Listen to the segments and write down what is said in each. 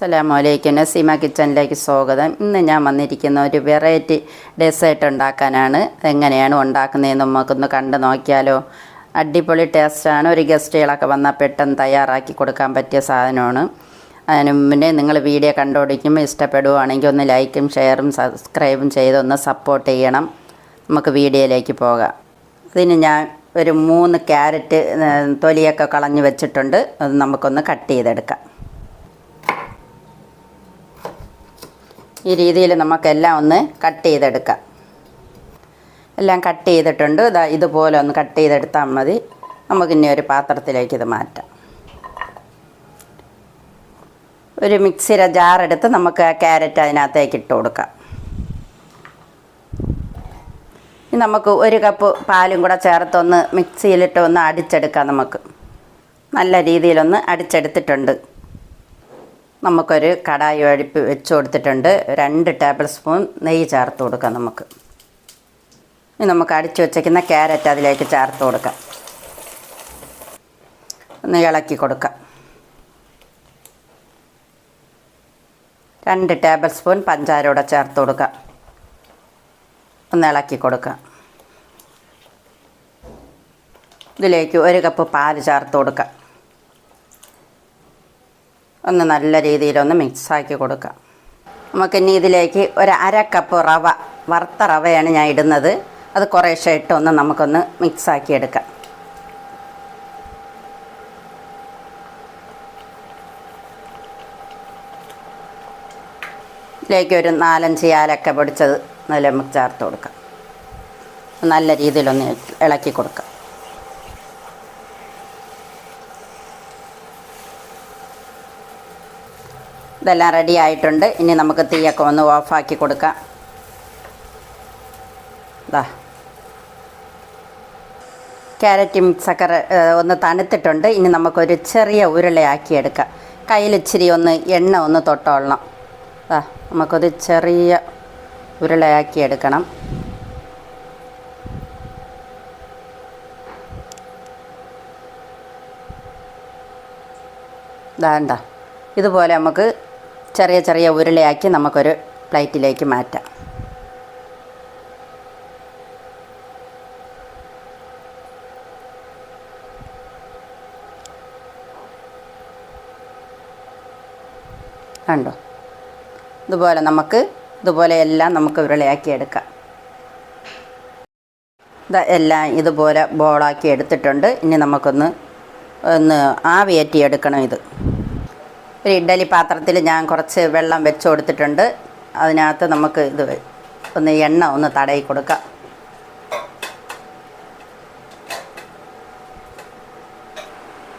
അസ്സലാമു അലൈക്കും നസീമ കിച്ചണിലേക്ക് സ്വാഗതം. ഇന്ന് ഞാൻ വന്നിരിക്കുന്ന ഒരു വെറൈറ്റി ഡെസേർട്ട് ഉണ്ടാക്കാനാണ്. എങ്ങനെയാണ് ഉണ്ടാക്കുന്നതെന്ന് നമുക്കൊന്ന് കണ്ടു നോക്കിയാലോ. അടിപൊളി ടേസ്റ്റാണ്. ഒരു ഗസ്റ്റുകളൊക്കെ വന്നാൽ പെട്ടെന്ന് തയ്യാറാക്കി കൊടുക്കാൻ പറ്റിയ സാധനമാണ്. അതിന് മുന്നേ നിങ്ങൾ വീഡിയോ കണ്ടുപിടിക്കുമ്പോൾ ഇഷ്ടപ്പെടുവാണെങ്കിൽ ഒന്ന് ലൈക്കും ഷെയറും സബ്സ്ക്രൈബും ചെയ്തൊന്ന് സപ്പോർട്ട് ചെയ്യണം. നമുക്ക് വീഡിയോയിലേക്ക് പോകാം. അതിന് ഞാൻ ഒരു മൂന്ന് ക്യാരറ്റ് തൊലിയൊക്കെ കളഞ്ഞ് വെച്ചിട്ടുണ്ട്. അത് നമുക്കൊന്ന് കട്ട് ചെയ്തെടുക്കാം. ഈ രീതിയിൽ നമുക്കെല്ലാം ഒന്ന് കട്ട് ചെയ്തെടുക്കാം. എല്ലാം കട്ട് ചെയ്തിട്ടുണ്ട്. ഇതാ ഇതുപോലെ ഒന്ന് കട്ട് ചെയ്തെടുത്താൽ മതി. നമുക്കിനി ഒരു പാത്രത്തിലേക്ക് ഇത് മാറ്റാം. ഒരു മിക്സിയുടെ ജാറെടുത്ത് നമുക്ക് ക്യാരറ്റ് അതിനകത്തേക്ക് ഇട്ട് കൊടുക്കാം. ഇനി നമുക്ക് ഒരു കപ്പ് പാലും കൂടെ ചേർത്തൊന്ന് മിക്സിയിലിട്ട് ഒന്ന് അടിച്ചെടുക്കാം നമുക്ക്. നല്ല രീതിയിലൊന്ന് അടിച്ചെടുത്തിട്ടുണ്ട്. നമുക്കൊരു കടായി വഴിപ്പ് വെച്ച് കൊടുത്തിട്ടുണ്ട്. രണ്ട് ടേബിൾ സ്പൂൺ നെയ്യ് ചേർത്ത് കൊടുക്കാം നമുക്ക്. ഇനി നമുക്ക് അടിച്ചു വച്ചേക്കുന്ന ക്യാരറ്റ് അതിലേക്ക് ചേർത്ത് കൊടുക്കാം. ഒന്ന് ഇളക്കി കൊടുക്കാം. രണ്ട് ടേബിൾ സ്പൂൺ പഞ്ചാര കൂടെ ചേർത്ത് കൊടുക്കാം. ഒന്ന് ഇളക്കി കൊടുക്കാം. ഇതിലേക്ക് ഒരു കപ്പ് പാൽ ചേർത്ത് കൊടുക്കാം. ഒന്ന് നല്ല രീതിയിലൊന്ന് മിക്സാക്കി കൊടുക്കാം. നമുക്കിനി ഇതിലേക്ക് ഒരു അര കപ്പ് റവ വറുത്ത റവയാണ് ഞാൻ ഇടുന്നത്. അത് കുറേശ്ശെ ഇട്ടൊന്ന് നമുക്കൊന്ന് മിക്സാക്കി എടുക്കാം. ഇതിലേക്ക് ഒരു നാലഞ്ച് ഏലക്ക പൊടിച്ചത് നല്ല നമുക്ക് ചേർത്ത് കൊടുക്കാം. നല്ല രീതിയിലൊന്ന് ഇളക്കി കൊടുക്കാം. ഇതെല്ലാം റെഡി ആയിട്ടുണ്ട്. ഇനി നമുക്ക് തീയൊക്കെ ഒന്ന് ഓഫാക്കി കൊടുക്കാം. ഇതാ ക്യാരറ്റ് റെ- ഒന്ന് തണുത്തിട്ടുണ്ട്. ഇനി നമുക്കൊരു ചെറിയ ഉരുളയാക്കി എടുക്കാം. കയ്യിൽ ഇച്ചിരി ഒന്ന് എണ്ണ ഒന്ന് തൊട്ടോളണം. ഇതാ നമുക്കൊരു ചെറിയ ഉരുളയാക്കി എടുക്കണം. ഇതാണ്ട ഇതുപോലെ നമുക്ക് ചെറിയ ചെറിയ ഉരുളയാക്കി നമുക്കൊരു പ്ലേറ്റിലേക്ക് മാറ്റാം. കണ്ടോ? ഇതുപോലെ നമുക്ക് ഇതുപോലെ എല്ലാം നമുക്ക് ഉരുളയാക്കി എടുക്കാം. എല്ലാം ഇതുപോലെ ബോളാക്കി എടുത്തിട്ടുണ്ട്. ഇനി നമുക്കൊന്ന് ഒന്ന് ആവിയേറ്റി എടുക്കണം ഇത്. ഒരു ഇഡ്ഡലി പാത്രത്തിൽ ഞാൻ കുറച്ച് വെള്ളം വെച്ച് കൊടുത്തിട്ടുണ്ട്. അതിനകത്ത് നമുക്ക് ഇത് ഒന്ന് എണ്ണ ഒന്ന് തടയി കൊടുക്കാം.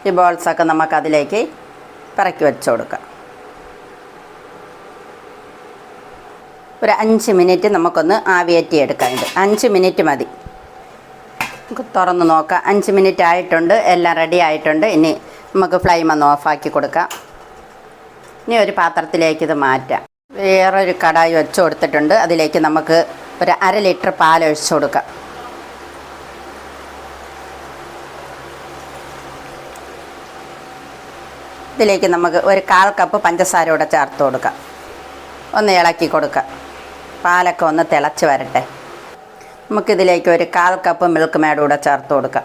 ഈ ബോൾസൊക്കെ നമുക്ക് അതിലേക്ക് പിറക്കി വെച്ച് കൊടുക്കാം. ഒരു അഞ്ച് മിനിറ്റ് നമുക്കൊന്ന് ആവിയേറ്റി എടുക്കാനുണ്ട് അഞ്ച് മിനിറ്റ് മതി. നമുക്ക് തുറന്ന് നോക്കാം. അഞ്ച് മിനിറ്റ് ആയിട്ടുണ്ട്. എല്ലാം റെഡി ആയിട്ടുണ്ട്. ഇനി നമുക്ക് ഫ്ലെയിം ഒന്ന് ഓഫാക്കി കൊടുക്കാം. ഇനി ഒരു പാത്രത്തിലേക്ക് ഇത് മാറ്റാം. വേറൊരു കടായി വെച്ച് കൊടുത്തിട്ടുണ്ട്. അതിലേക്ക് നമുക്ക് ഒരു അര ലിറ്റർ പാൽ ഒഴിച്ചു കൊടുക്കാം. ഇതിലേക്ക് നമുക്ക് ഒരു കാൽ കപ്പ് പഞ്ചസാര കൂടെ ചേർത്ത് കൊടുക്കാം. ഒന്ന് ഇളക്കി കൊടുക്കുക പാലൊക്കെ ഒന്ന് തിളച്ച് വരട്ടെ. നമുക്കിതിലേക്ക് ഒരു കാൽ കപ്പ് മിൽക്ക് മേഡ് കൂടെ ചേർത്ത് കൊടുക്കാം.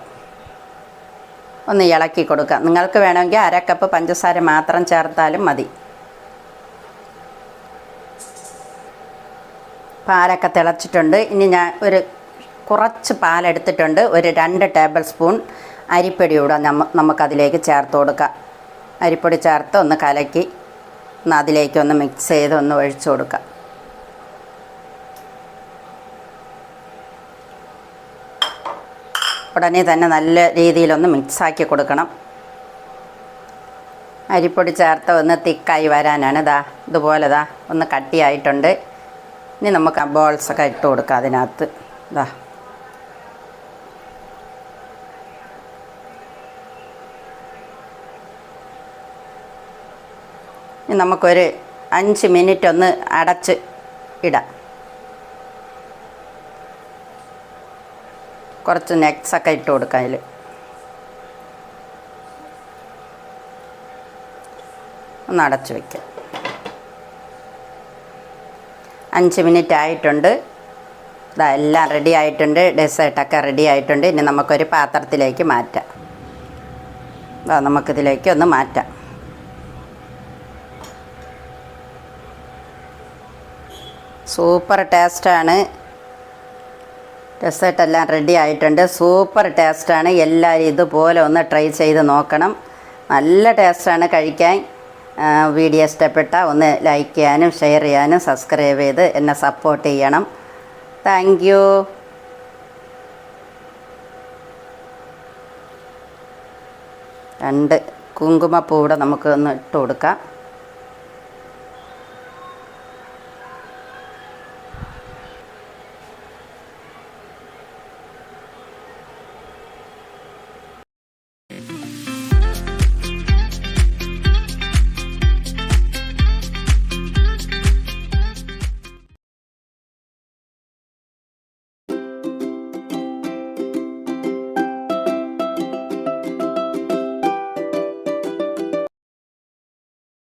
ഒന്ന് ഇളക്കി കൊടുക്കുക നിങ്ങൾക്ക് വേണമെങ്കിൽ അര കപ്പ് പഞ്ചസാര മാത്രം ചേർത്താലും മതി. പാലൊക്കെ തിളച്ചിട്ടുണ്ട്. ഇനി ഞാൻ ഒരു കുറച്ച് പാലെടുത്തിട്ടുണ്ട്. ഒരു രണ്ട് ടേബിൾ സ്പൂൺ അരിപ്പൊടി കൂടെ നമ്മ നമുക്കതിലേക്ക് ചേർത്ത് കൊടുക്കാം. അരിപ്പൊടി ചേർത്ത് ഒന്ന് കലക്കി ഒന്ന് അതിലേക്ക് ഒന്ന് മിക്സ് ചെയ്ത് ഒന്ന് ഒഴിച്ചു കൊടുക്കാം. ഉടനെ തന്നെ നല്ല രീതിയിലൊന്ന് മിക്സാക്കി കൊടുക്കണം. അരിപ്പൊടി ചേർത്ത് ഒന്ന് തിക്കായി വരാനാണ്. ദാ ഇതുപോലെ ദാ ഒന്ന് കട്ടിയായിട്ടുണ്ട്. ഇനി നമുക്ക് ബോൾസൊക്കെ ഇട്ട് കൊടുക്കാം അതിനകത്ത്. ഇതാ ഇനി നമുക്കൊരു അഞ്ച് മിനിറ്റ് ഒന്ന് അടച്ച് ഇടാം. കുറച്ച് നെക്സൊക്കെ ഇട്ട് കൊടുക്കാം അതിൽ ഒന്ന് അടച്ചു വയ്ക്കാം അഞ്ച് മിനിറ്റ് ആയിട്ടുണ്ട്. ഇതാ എല്ലാം റെഡി ആയിട്ടുണ്ട്. ഡെസേർട്ടൊക്കെ റെഡി ആയിട്ടുണ്ട്. ഇനി നമുക്കൊരു പാത്രത്തിലേക്ക് മാറ്റാം. നമുക്കിതിലേക്ക് ഒന്ന് മാറ്റാം. സൂപ്പർ ടേസ്റ്റാണ് ഡെസേർട്ട് എല്ലാം റെഡി ആയിട്ടുണ്ട്. സൂപ്പർ ടേസ്റ്റാണ് എല്ലാവരും ഇതുപോലെ ഒന്ന് ട്രൈ ചെയ്ത് നോക്കണം. നല്ല ടേസ്റ്റാണ് കഴിക്കാൻ. വീഡിയോ ഇഷ്ടപ്പെട്ട ഒന്ന് ലൈക്ക് ചെയ്യാനും ഷെയർ ചെയ്യാനും സബ്സ്ക്രൈബ് ചെയ്ത് എന്നെ സപ്പോർട്ട് ചെയ്യണം. താങ്ക് രണ്ട് കുങ്കുമപ്പൂ കൂടെ നമുക്ക് ഒന്ന് ഇട്ട് കൊടുക്കാം.